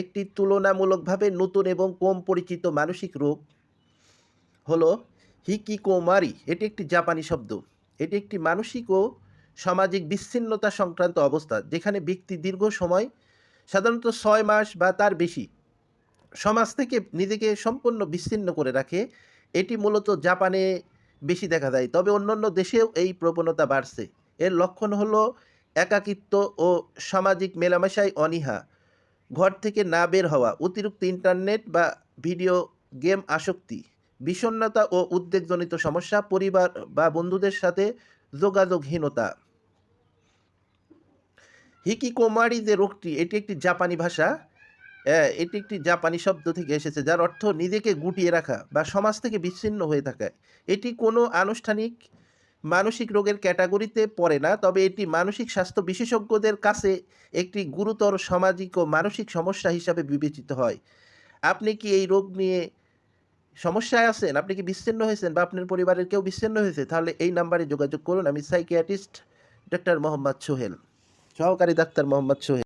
একটি তুলনামূলকভাবে নতুন এবং কম পরিচিত মানসিক রোগ হলো হিকিকোমারি। এটি একটি জাপানি শব্দ। এটি একটি মানসিক ও সামাজিক বিচ্ছিন্নতা সংক্রান্ত অবস্থা, যেখানে ব্যক্তি দীর্ঘ সময়, সাধারণত ছয় মাস বা তার বেশি, সমাজ থেকে নিজেকে সম্পূর্ণ বিচ্ছিন্ন করে রাখে। এটি মূলত জাপানে বেশি দেখা যায়, তবে অন্যান্য দেশেও এই প্রবণতা বাড়ছে। এর লক্ষণ হলো একাকিত্ব ও সামাজিক মেলামেশায় অনীহা। ঘর থেকে না বের হওয়া, অতিরিক্ত ইন্টারনেট বা ভিডিও গেম আসক্তি, বিষণ্ণতা ও উদ্বেগজনিত সমস্যা, পরিবার বা বন্ধুদের সাথে যোগাযোগহীনতা। হিকিকোমারি যে রোগটি, এটি একটি জাপানি ভাষা। এটি একটি জাপানি শব্দ থেকে এসেছে, যার অর্থ নিজেকে গুটিয়ে রাখা বা সমাজ থেকে বিচ্ছিন্ন হয়ে থাকা। এটি কোনো আনুষ্ঠানিক মানসিক রোগের ক্যাটাগরিতে পড়ে না, তবে এটি মানসিক স্বাস্থ্য বিশেষজ্ঞদের কাছে একটি গুরুতর সামাজিক ও মানসিক সমস্যা হিসাবে বিবেচিত হয়। আপনি কি এই রোগ নিয়ে সমস্যায় আছেন? আপনি কি বিচ্ছিন্ন হয়েছেন বা আপনার পরিবারের কেউ বিচ্ছিন্ন হয়েছে? তাহলে এই নাম্বারে যোগাযোগ করুন। আমি সাইকিয়াট্রিস্ট ডক্টর মোহাম্মদ সোহেল, সহকারী ডাক্তার মোহাম্মদ সোহেল।